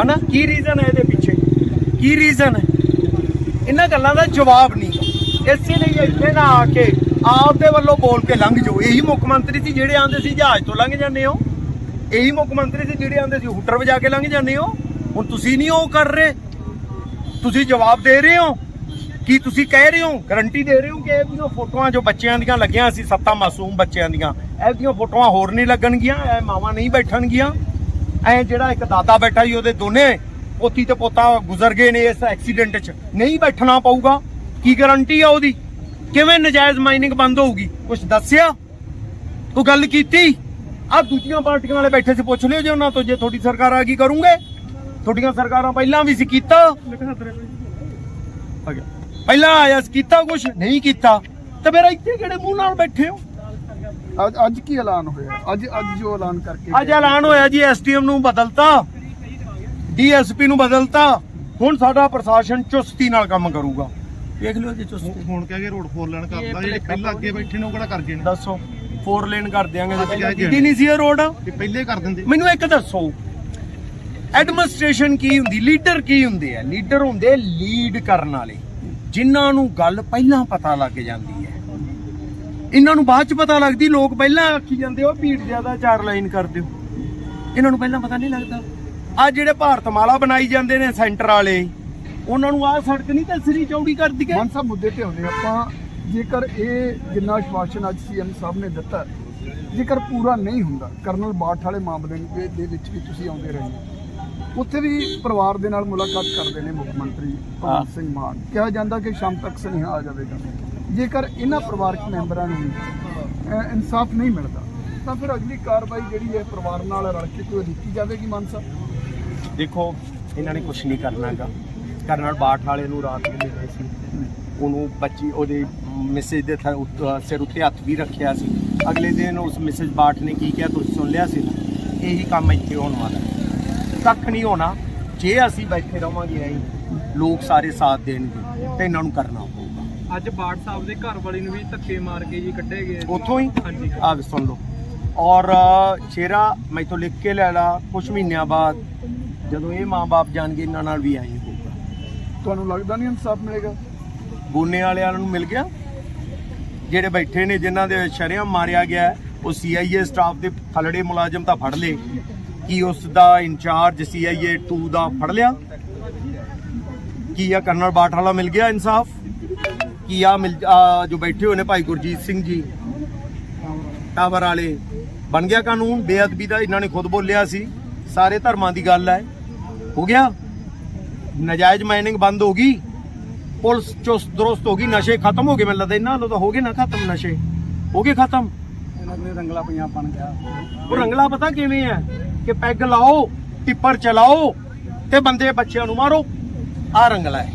ਹਨਾ? ਕੀ ਰੀਜ਼ਨ ਹੈ ਇਹਦੇ ਪਿੱਛੇ? ਕੀ ਰੀਜ਼ਨ ਹੈ ਇਹਨਾਂ ਗੱਲਾਂ ਦਾ ਜਵਾਬ ਨਹੀਂ। ਇਸੇ ਲਈ ਇੱਥੇ ਨਾ ਆ ਕੇ ਆਪਦੇ ਵੱਲੋਂ ਬੋਲ ਕੇ ਲੰਘ ਜਾਓ। ਇਹੀ ਮੁੱਖ ਮੰਤਰੀ ਸੀ ਜਿਹੜੇ ਆਂਦੇ ਸੀ ਜਹਾਜ਼ ਤੋਂ ਲੰਘ ਜਾਂਦੇ ਹੋ। ਇਹੀ ਮੁੱਖ ਮੰਤਰੀ ਸੀ ਜਿਹੜੇ ਆਂਦੇ ਸੀ ਹੁਟਰ ਵਜਾ ਕੇ ਲੰਘ ਜਾਂਦੇ ਹੋ। ਹੁਣ ਤੁਸੀਂ ਨਹੀਂ ਉਹ ਕਰ ਰਹੇ। ਤੁਸੀਂ ਜਵਾਬ ਦੇ ਰਹੇ ਹੋ। ਕੀ ਤੁਸੀਂ ਕਹਿ ਰਹੇ ਹੋ? ਗਰੰਟੀ ਦੇ ਰਹੇ ਹੋ ਕਿ ਇਹਦੀਆਂ ਫੋਟੋਆਂ ਜੋ ਬੱਚਿਆਂ ਦੀਆਂ ਲੱਗੀਆਂ ਸੀ ਸੱਤਾ ਮਾਸੂਮ ਬੱਚਿਆਂ ਦੀਆਂ ਇਹਦੀਆਂ ਫੋਟੋਆਂ ਹੋਰ ਨਹੀਂ ਲੱਗਣਗੀਆਂ ਇਹ ਮਾਵਾਂ ਨਹੀਂ ਬੈਠਣਗੀਆਂ। ਐ ਜਿਹੜਾ ਇੱਕ ਦਾਦਾ ਬੈਠਾ ਸੀ ਉਹਦੇ ਦੋਨੇ, ਪੋਤੀ ਤੇ ਪੋਤਾ ਗੁਜ਼ਰ ਗਏ ਨੇ ਇਸ ਐਕਸੀਡੈਂਟ 'ਚ। ਨਹੀਂ ਬੈਠਣਾ ਪਊਗਾ। ਕੀ ਗਾਰੰਟੀ ਆ ਉਹਦੀ? ਕਿਵੇਂ ਨਜਾਇਜ਼ ਮਾਈਨਿੰਗ ਬੰਦ ਹੋਊਗੀ? ਕੁਝ ਦੱਸਿਆ? ਕੋਈ ਗੱਲ ਕੀਤੀ? ਆ ਦੂਜੀਆਂ ਪਾਰਟੀਆਂ ਵਾਲੇ ਬੈਠੇ ਸੀ, ਪੁੱਛ ਲਿਓ ਜੇ ਉਹਨਾਂ ਤੋਂ, ਜੇ ਤੁਹਾਡੀ ਸਰਕਾਰ ਆ ਗਈ ਕਰੂੰਗੇ। ਤੁਹਾਡੀਆਂ ਸਰਕਾਰਾਂ ਪਹਿਲਾਂ ਵੀ ਸੀ ਕੀਤਾ। ਪਹਿਲਾਂ ਆਇਆ ਸੀ ਕੀਤਾ ਕੁਝ ਨਹੀਂ ਕੀਤਾ। ਤੇ ਮੇਰਾ ਇੱਥੇ ਕਿਹੜੇ ਮੂੰਹ ਨਾਲ ਬੈਠੇ ਹੋ? ਅੱਜ ਅੱਜ ਕੀ ਐਲਾਨ ਹੋਇਆ? ਅੱਜ ਅੱਜ ਜੋ ਐਲਾਨ ਕਰਕੇ ਅੱਜ ਐਲਾਨ ਹੋਇਆ ਜੀ ਐਸਟੀਐਮ ਨੂੰ ਬਦਲਤਾ। ਡੀਐਸਪੀ ਨੂੰ ਬਦਲਤਾ। ਹੁਣ ਸਾਡਾ ਪ੍ਰਸ਼ਾਸਨ ਚੁਸਤੀ ਨਾਲ ਕੰਮ ਕਰੂਗਾ। ਵੇਖ ਲਿਓ ਜੀ ਚੁਸਤੀ। ਹੁਣ ਕਹਿ ਕੇ ਰੋਡ ਫੋਰ ਲੈਣ ਕਰਦਾ ਜਿਹੜੇ ਪਹਿਲਾਂ ਅੱਗੇ ਬੈਠੇ ਨੇ ਉਹ ਕਿਹੜਾ ਕਰ ਗਏ ਨੇ? ਦੱਸੋ। ਫੋਰ ਲੇਨ ਕਰ ਦਿਆਂਗੇ ਕੀਤੀ ਨਹੀਂ ਸੀ ਇਹ ਰੋਡ ਇਹ ਪਹਿਲੇ ਕਰ ਦਿੰਦੇ। ਮੈਨੂੰ ਇੱਕ ਦੱਸੋ। ਐਡਮਿਨਿਸਟ੍ਰੇਸ਼ਨ ਕੀ ਹੁੰਦੀ? ਲੀਡਰ ਕੀ ਹੁੰਦੇ ਆ? ਲੀਡਰ ਹੁੰਦੇ ਲੀਡ ਕਰਨ ਵਾਲੇ। ਜਿਨ੍ਹਾਂ ਨੂੰ ਗੱਲ ਪਹਿਲਾਂ ਪਤਾ ਲੱਗ ਜਾਂਦੀ। ਇਹਨਾਂ ਨੂੰ ਬਾਅਦ ਚ ਪਤਾ ਲੱਗਦੀ ਲੋਕ ਪਹਿਲਾਂ ਆਖੀ ਜਾਂਦੇ ਉਹ ਭੀੜ ਜ਼ਿਆਦਾ ਚਾਰ ਲਾਈਨ ਕਰ ਦਿਓ। ਇਹਨਾਂ ਨੂੰ ਪਹਿਲਾਂ ਪਤਾ ਨਹੀਂ ਲੱਗਦਾ। ਆ ਜਿਹੜੇ ਭਾਰਤਮਾਲਾ ਬਣਾਈ ਜਾਂਦੇ ਨੇ ਸੈਂਟਰ ਵਾਲੇ ਉਹਨਾਂ ਨੂੰ ਆਹ ਸੜਕ ਨਹੀਂ ਦੱਸਣੀ ਚੌੜੀ ਕਰ ਦਈਏ ਮਨ ਸਾਹਿਬ ਮੁੱਦੇ ਤੇ ਆਉਂਦੇ ਆਪਾਂ। ਜੇਕਰ ਇਹ ਜਿੰਨਾ ਆਸ਼ਵਾਸਨ ਅੱਜ ਸੀਐਮ ਸਾਹਿਬ ਨੇ ਦਿੱਤਾ ਜੇਕਰ ਪੂਰਾ ਨਹੀਂ ਹੁੰਦਾ ਕਰਨਲ ਬਾਠ ਵਾਲੇ ਮਾਮਲੇ ਦੇ ਦੇ ਵਿੱਚ ਵੀ ਤੁਸੀਂ ਆਉਂਦੇ ਰਹੇ ਹੋ। ਉੱਥੇ ਵੀ ਪਰਿਵਾਰ ਦੇ ਨਾਲ ਮੁਲਾਕਾਤ ਕਰਦੇ ਨੇ ਮੁੱਖ ਮੰਤਰੀ। ਭਗਵੰਤ ਸਿੰਘ ਮਾਨ। ਕਿਹਾ ਜਾਂਦਾ ਕਿ ਸ਼ਾਮ ਤੱਕ ਸੁਨੇਹਾ ਆ ਜਾਵੇਗਾ। ਜੇਕਰ ਇਹਨਾਂ ਪਰਿਵਾਰਕ ਮੈਂਬਰਾਂ ਨੂੰ ਇਨਸਾਫ ਨਹੀਂ ਮਿਲਦਾ, ਤਾਂ ਫਿਰ ਅਗਲੀ ਕਾਰਵਾਈ ਜਿਹੜੀ ਹੈ ਪਰਿਵਾਰ ਨਾਲ ਰਲ ਕੇ ਕੋਈ ਦਿੱਤੀ ਜਾਵੇਗੀ, ਮਾਨ ਸਾਹਿਬ? ਦੇਖੋ, ਇਹਨਾਂ ਨੇ ਕੁਝ ਨਹੀਂ ਕਰਨਾਗਾ ਕਰਨਲ ਬਾਠ ਵਾਲੇ ਨੂੰ ਰਾਤ ਨੂੰ ਮਿਲੇ ਸੀ। ਉਹਨੂੰ ਬੱਚੀ, ਉਹਦੇ ਮੈਸੇਜ ਦੇ ਸਿਰ ਉੱਤੇ ਹੱਥ ਵੀ ਰੱਖਿਆ ਸੀ। ਅਗਲੇ ਦਿਨ ਉਸ ਮੈਸੇਜ ਬਾਠ ਨੇ ਕੀ ਕਿਹਾ, ਤੁਸੀਂ ਸੁਣ ਲਿਆ ਸੀ ਨਾ? ਇਹੀ ਕੰਮ ਇੱਥੇ ਹੋਣ ਵਾਲਾ। ਕੱਖ ਨਹੀਂ ਹੋਣਾ। ਜੇ ਅਸੀਂ ਬੈਠੇ ਰਵਾਂਗੇ ਐਂ, ਲੋਕ ਸਾਰੇ ਸਾਥ ਦੇਣਗੇ ਤੇ ਇਹਨਾਂ ਨੂੰ ਕਰਨਾ ਅੱਜ ਬਾੜ ਸਾਹਿਬ ਦੇ ਘਰ ਵਾਲੀ ਨੂੰ ਵੀ ਧੱਕੇ ਮਾਰ ਕੇ ਜੀ ਕੱਢੇ ਗਏ। ਉੱਥੋਂ ਹੀ? ਹਾਂਜੀ। ਆ ਵੀ ਸੁਣ ਲਓ। ਔਰ ਸ਼ੇਰਾ ਮੈਥੋਂ ਲਿਖ ਕੇ ਲੈ ਲਾ ਕੁਝ ਮਹੀਨਿਆਂ ਬਾਅਦ ਜਦੋਂ ਇਹ ਮਾਂ-ਬਾਪ ਜਾਣਗੇ ਇਹਨਾਂ ਨਾਲ ਵੀ ਐਂ ਹੋਊਗਾ। ਤੁਹਾਨੂੰ ਲੱਗਦਾ ਨਹੀਂ ਇਨਸਾਫ ਮਿਲੇਗਾ? ਬੂਨੇ ਵਾਲਿਆਂ ਨੂੰ ਮਿਲ ਗਿਆ? ਜਿਹੜੇ ਬੈਠੇ ਨੇ ਜਿਨ੍ਹਾਂ ਦੇ ਸ਼ਰਿਆਂ ਮਾਰਿਆ ਗਿਆ ਉਹ ਸੀਆਈਏ ਸਟਾਫ ਦੇ ਥਲੜੇ ਮੁਲਾਜ਼ਮ ਤਾਂ ਫੜ ਲਏ। ਕੀ ਉਸ ਦਾ ਇੰਚਾਰਜ ਸੀਆਈਏ 2 ਦਾ ਫੜ ਲਿਆ? ਕੀ ਆ ਕਰਨਲ ਬਾਠ ਵਾਲਾ ਮਿਲ ਗਿਆ ਇਨਸਾਫ? ਕੀ ਆ ਮਿਲ ਜੋ ਬੈਠੇ ਹੋਏ ਨੇ ਭਾਈ ਗੁਰਜੀਤ ਸਿੰਘ ਜੀ ਟਾਵਰ ਵਾਲੇ ਬਣ ਗਿਆ ਕਾਨੂੰਨ ਬੇਅਦਬੀ ਦਾ ਇਹਨਾਂ ਨੇ ਖੁਦ ਬੋਲਿਆ ਸੀ। ਸਾਰੇ ਧਰਮਾਂ ਦੀ ਗੱਲ ਹੈ। ਹੋ ਗਿਆ? ਨਜਾਇਜ਼ ਮਾਈਨਿੰਗ ਬੰਦ ਹੋ ਗਈ। ਪੁਲਿਸ ਚੁਸਤ ਦਰੁਸਤ ਹੋ ਗਈ। ਨਸ਼ੇ ਖਤਮ ਹੋ ਗਏ ਮੈਨੂੰ ਲੱਗਦਾ। ਇਹਨਾਂ ਨਾਲੋਂ ਤਾਂ ਹੋ ਗਏ ਨਾ ਖਤਮ ਨਸ਼ੇ। ਹੋ ਗਏ ਖਤਮ। ਰੰਗਲਾ ਪੰਜਾਬ ਬਣ ਗਿਆ। ਉਹ ਰੰਗਲਾ ਪਤਾ ਕਿਵੇਂ ਹੈ? ਕਿ ਪੈਗ ਲਾਓ ਟਿੱਪਰ ਚਲਾਓ ਤੇ ਬੰਦੇ ਬੱਚਿਆਂ ਨੂੰ ਮਾਰੋ। ਆ ਰੰਗਲਾ ਹੈ।